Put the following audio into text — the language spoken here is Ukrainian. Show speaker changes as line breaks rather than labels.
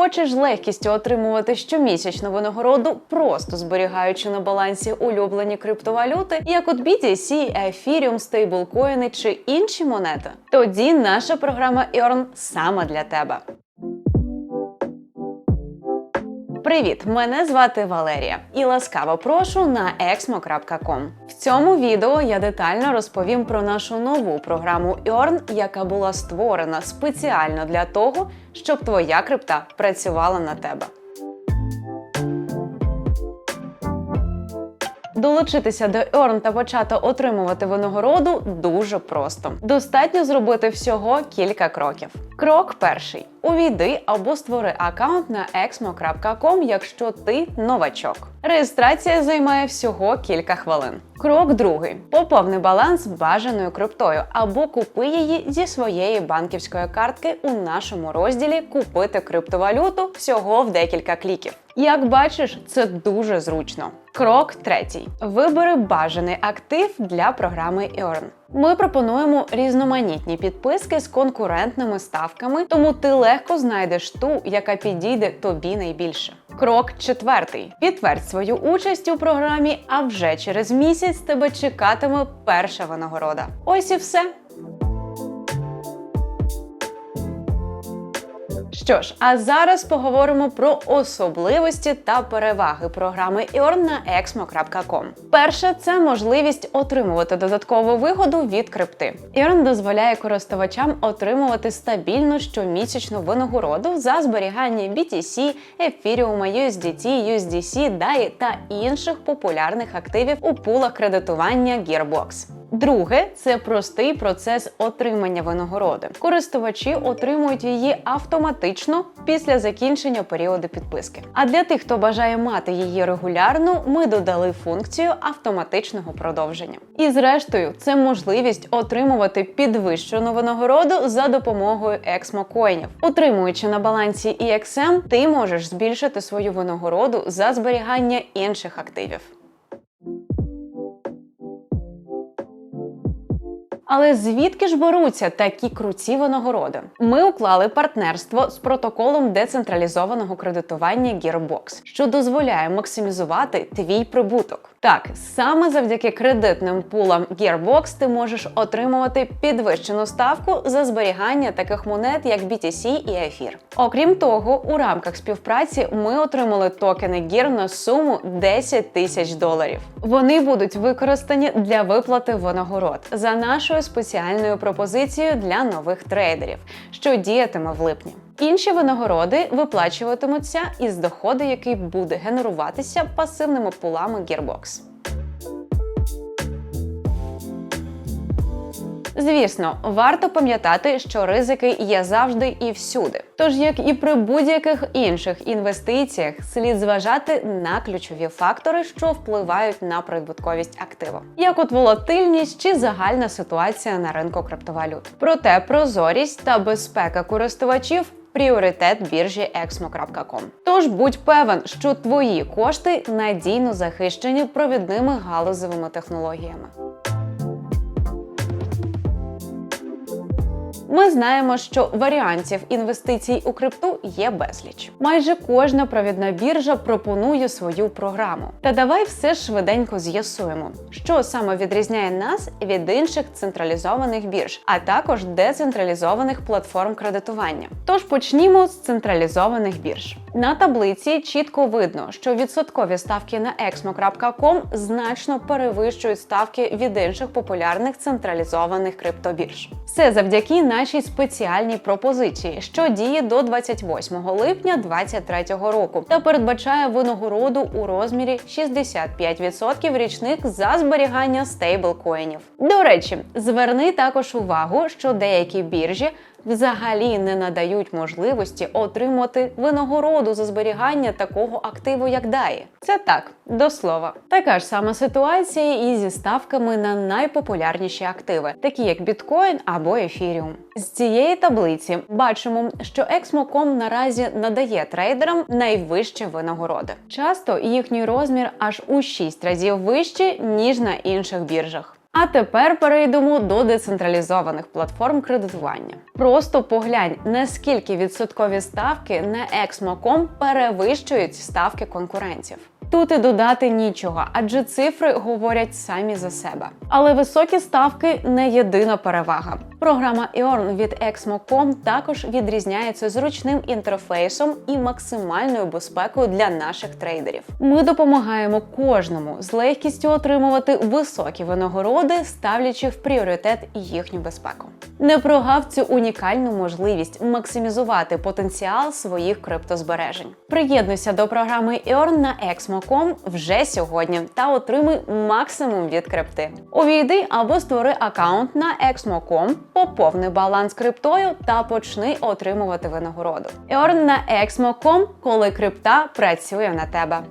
Хочеш легкістю отримувати щомісячну винагороду, просто зберігаючи на балансі улюблені криптовалюти, як от BTC, Ethereum, стейблкоїни чи інші монети? Тоді наша програма Earn саме для тебе. Привіт! Мене звати Валерія і ласкаво прошу на exmo.com. В цьому відео я детально розповім про нашу нову програму Earn, яка була створена спеціально для того, щоб твоя крипта працювала на тебе. Долучитися до Earn та почати отримувати винагороду дуже просто. Достатньо зробити всього кілька кроків. Крок перший: увійди або створи аккаунт на exmo.com, якщо ти новачок. Реєстрація займає всього кілька хвилин. Крок другий: поповни баланс бажаною криптою або купи її зі своєї банківської картки у нашому розділі Купити криптовалюту всього в декілька кліків. Як бачиш, це дуже зручно. Крок третій: вибери бажаний актив для програми Earn. Ми пропонуємо різноманітні підписки з конкурентними ставками, тому ти легко знайдеш ту, яка підійде тобі найбільше. Крок четвертий: підтвердь свою участь у програмі, а вже через місяць тебе чекатиме перша винагорода. Ось і все. Що ж, а зараз поговоримо про особливості та переваги програми Earn на exmo.com. Перше це можливість отримувати додаткову вигоду від крипти. Earn дозволяє користувачам отримувати стабільну щомісячну винагороду за зберігання BTC, Ethereum, USDT, USDC, DAI та інших популярних активів у пулах кредитування Gearbox. Друге це простий процес отримання винагороди. Користувачі отримують її автоматично після закінчення періоду підписки. А для тих, хто бажає мати її регулярно, ми додали функцію автоматичного продовження. І зрештою, це можливість отримувати підвищену винагороду за допомогою ексмокоїнів. Утримуючи на балансі EXM, ти можеш збільшити свою винагороду за зберігання інших активів. Але звідки ж беруться такі круті винагороди? Ми уклали партнерство з протоколом децентралізованого кредитування Gearbox, що дозволяє максимізувати твій прибуток. Так, саме завдяки кредитним пулам Gearbox ти можеш отримувати підвищену ставку за зберігання таких монет, як BTC і Ефір. Окрім того, у рамках співпраці ми отримали токени Gear на суму 10 тисяч доларів. Вони будуть використані для виплати винагород за нашою спеціальною пропозицією для нових трейдерів, що діятиме в липні. Інші винагороди виплачуватимуться із доходу, який буде генеруватися пасивними пулами Gearbox. Звісно, варто пам'ятати, що ризики є завжди і всюди. Тож, як і при будь-яких інших інвестиціях, слід зважати на ключові фактори, що впливають на прибутковість актива, як от волатильність чи загальна ситуація на ринку криптовалют. Проте прозорість та безпека користувачів. Пріоритет біржі exmo.com. Тож будь певен, що твої кошти надійно захищені провідними галузевими технологіями. Ми знаємо, що варіантів інвестицій у крипту є безліч. Майже кожна провідна біржа пропонує свою програму. Та давай все швиденько з'ясуємо, що саме відрізняє нас від інших централізованих бірж, а також децентралізованих платформ кредитування. Тож почнімо з централізованих бірж. На таблиці чітко видно, що відсоткові ставки на exmo.com значно перевищують ставки від інших популярних централізованих криптобірж. Все завдяки нашій спеціальній пропозиції, що діє до 28 липня 2023 року, та передбачає винагороду у розмірі 65% річних за зберігання стейблкоїнів. До речі, зверни також увагу, що деякі біржі взагалі не надають можливості отримати винагороду за зберігання такого активу, як DAI. Це так, до слова. Така ж сама ситуація і зі ставками на найпопулярніші активи, такі як біткоін або ефіріум. З цієї таблиці бачимо, що Exmo.com наразі надає трейдерам найвищі винагороди. Часто їхній розмір аж у 6 разів вищий, ніж на інших біржах. А тепер перейдемо до децентралізованих платформ кредитування. Просто поглянь, наскільки відсоткові ставки на Exmo.com перевищують ставки конкурентів. Тут і додати нічого, адже цифри говорять самі за себе. Але високі ставки не єдина перевага. Програма Earn від Exmo.com також відрізняється зручним інтерфейсом і максимальною безпекою для наших трейдерів. Ми допомагаємо кожному з легкістю отримувати високі винагороди, ставлячи в пріоритет їхню безпеку. Не прогав цю унікальну можливість максимізувати потенціал своїх криптозбережень. Приєднуйся до програми Earn на Exmo.com вже сьогодні та отримай максимум від крипти. Увійди або створи аккаунт на Exmo.com, поповни баланс криптою та почни отримувати винагороду. Earn на Exmo.com, коли крипта працює на тебе.